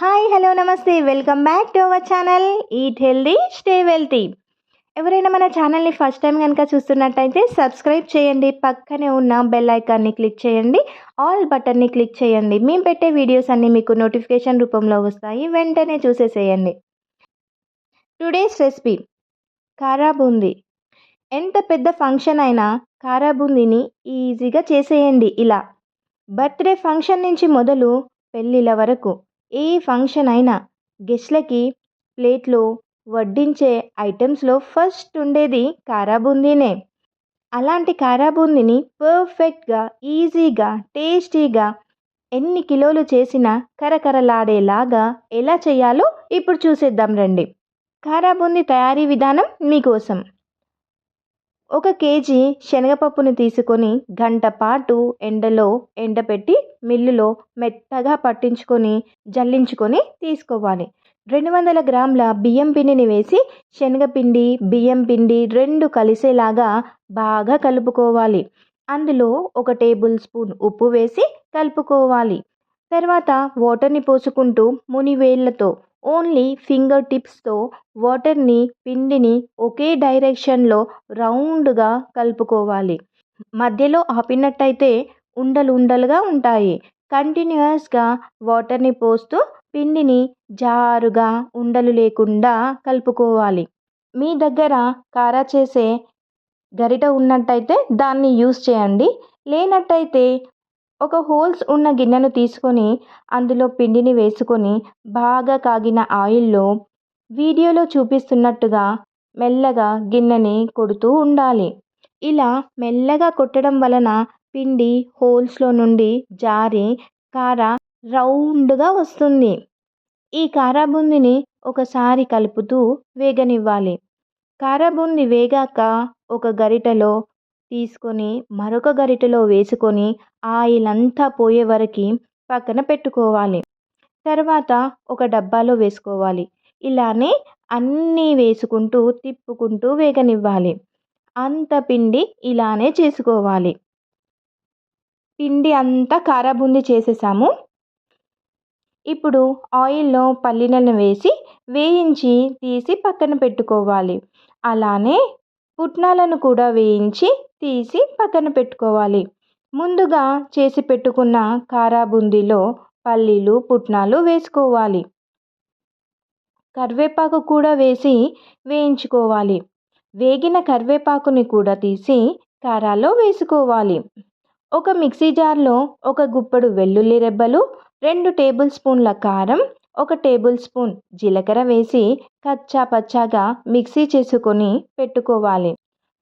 Hi hello నమస్తే. Welcome back to our channel. Eat healthy stay wealthy. ఎవరైనా మన ఛానల్ని ఫస్ట్ టైం కనుక చూస్తున్నట్టయితే సబ్స్క్రైబ్ చేయండి. పక్కనే ఉన్న బెల్ ఐకాన్ని క్లిక్ చేయండి. ఆల్ బటన్ని క్లిక్ చేయండి. మేము పెట్టే వీడియోస్ అన్నీ మీకు నోటిఫికేషన్ రూపంలో వస్తాయి. వెంటనే చూసేసేయండి. Today's recipe. కారా బూందీ ఎంత పెద్ద ఫంక్షన్ అయినా కారా బూందీని ఈజీగా చేసేయండి ఇలా. బర్త్డే ఫంక్షన్ నుంచి మొదలు పెళ్ళిళ్ళ వరకు. ఏ ఫంక్షన్ అయినా గెస్ట్లకి ప్లేట్లో వడ్డించే ఐటమ్స్లో ఫస్ట్ ఉండేది కారాబూందీనే. అలాంటి కారాబూందీని పర్ఫెక్ట్గా ఈజీగా టేస్టీగా ఎన్ని కిలోలు చేసినా కరకరలాడేలాగా ఎలా చేయాలో ఇప్పుడు చూసేద్దాం రండి. కారాబూందీ తయారీ విధానం మీకోసం. ఒక కేజీ శనగపప్పును తీసుకొని గంట పాటు ఎండలో ఎండపెట్టి మిల్లులో మెత్తగా పట్టించుకొని జల్లించుకొని తీసుకోవాలి. రెండు వందల గ్రాముల బియ్యం పిండిని వేసి శనగపిండి బియ్యం పిండి రెండు కలిసేలాగా బాగా కలుపుకోవాలి. అందులో ఒక టేబుల్ స్పూన్ ఉప్పు వేసి కలుపుకోవాలి. తర్వాత వాటర్ని పోసుకుంటూ మునివేళ్ళతో ఓన్లీ ఫింగర్ టిప్స్తో వాటర్ని పిండిని ఒకే డైరెక్షన్లో రౌండ్గా కలుపుకోవాలి. మధ్యలో ఆపినట్టయితే ఉండలు ఉండలుగా ఉంటాయి. కంటిన్యూస్గా వాటర్ని పోస్తూ పిండిని జారుగా ఉండలు లేకుండా కలుపుకోవాలి. మీ దగ్గర కారా చేసే గరిట ఉన్నట్టయితే దాన్ని యూస్ చేయండి. లేనట్టయితే ఒక హోల్స్ ఉన్న గిన్నెను తీసుకొని అందులో పిండిని వేసుకొని బాగా కాగిన ఆయిల్లో వీడియోలో చూపిస్తున్నట్టుగా మెల్లగా గిన్నెని కొడుతూ ఉండాలి. ఇలా మెల్లగా కొట్టడం వలన పిండి హోల్స్లో నుండి జారి కార రౌండ్గా వస్తుంది. ఈ కారాబుందిని ఒకసారి కలుపుతూ వేగనివ్వాలి. కారాబుంది వేగాక ఒక గరిటెలో తీసుకొని మరొక గరిటెలో వేసుకొని ఆయిల్ అంతా పోయే వరకు పక్కన పెట్టుకోవాలి. తర్వాత ఒక డబ్బాలో వేసుకోవాలి. ఇలానే అన్నీ వేసుకుంటూ తిప్పుకుంటూ వేగనివ్వాలి. అంత పిండి ఇలానే చేసుకోవాలి. పిండి అంతా కారాబుంది చేసేసాము. ఇప్పుడు ఆయిల్లో పల్లీలను వేసి వేయించి తీసి పక్కన పెట్టుకోవాలి. అలానే పుట్నాలను కూడా వేయించి తీసి పక్కన పెట్టుకోవాలి. ముందుగా చేసి పెట్టుకున్న కారాబుందీలో పల్లీలు పుట్నాలు వేసుకోవాలి. కరివేపాకు కూడా వేసి వేయించుకోవాలి. వేగిన కరివేపాకుని కూడా తీసి కారాలో వేసుకోవాలి. ఒక మిక్సీ జార్లో ఒక గుప్పడు వెల్లుల్లి రెబ్బలు రెండు టేబుల్ స్పూన్ల కారం ఒక టేబుల్ స్పూన్ జీలకర్ర వేసి కచ్చా పచ్చాగా మిక్సీ చేసుకొని పెట్టుకోవాలి.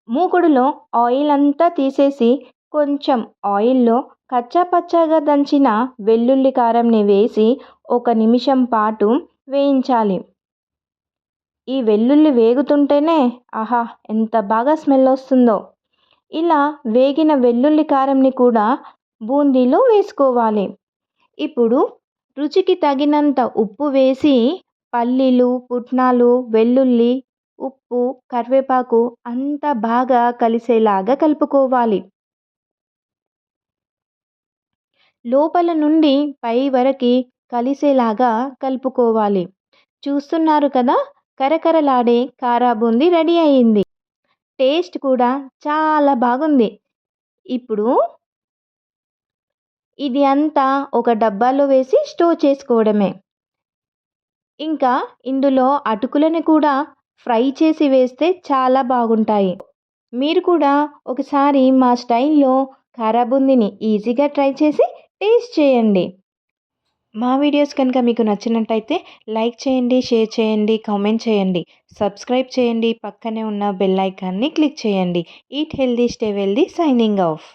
మూకుడులో ఆయిల్ అంతా తీసేసి కొంచెం ఆయిల్లో కచ్చా పచ్చాగా దంచిన వెల్లుల్లి కారంని వేసి ఒక నిమిషం పాటు వేయించాలి. ఈ వెల్లుల్లి వేగుతుంటేనే ఆహా ఎంత బాగా స్మెల్ వస్తుందో. ఇలా వేగిన వెల్లుల్లి కారంని కూడా బూందీలో వేసుకోవాలి. ఇప్పుడు రుచికి తగినంత ఉప్పు వేసి పల్లీలు పుట్నాలు వెల్లుల్లి ఉప్పు కరివేపాకు అంతా బాగా కలిసేలాగా కలుపుకోవాలి. లోపల నుండి పై వరకు కలిసేలాగా కలుపుకోవాలి. చూస్తున్నారు కదా కరకరలాడే కారా బూందీ రెడీ అయింది. టేస్ట్ కూడా చాలా బాగుంది. ఇప్పుడు ఇది అంతా ఒక డబ్బాలో వేసి స్టోర్ చేసుకోవడమే. ఇంకా ఇందులో అటుకులను కూడా ఫ్రై చేసి వేస్తే చాలా బాగుంటాయి. మీరు కూడా ఒకసారి మా స్టైల్లో కారాబుందిని ఈజీగా ట్రై చేసి టేస్ట్ చేయండి. మా వీడియోస్ కనుక మీకు నచ్చినట్టయితే లైక్ చేయండి షేర్ చేయండి కామెంట్ చేయండి. సబ్స్క్రైబ్ చేయండి పక్కనే ఉన్న బెల్ ఐకాన్ని క్లిక్ చేయండి. Eat healthy stay wealthy signing off.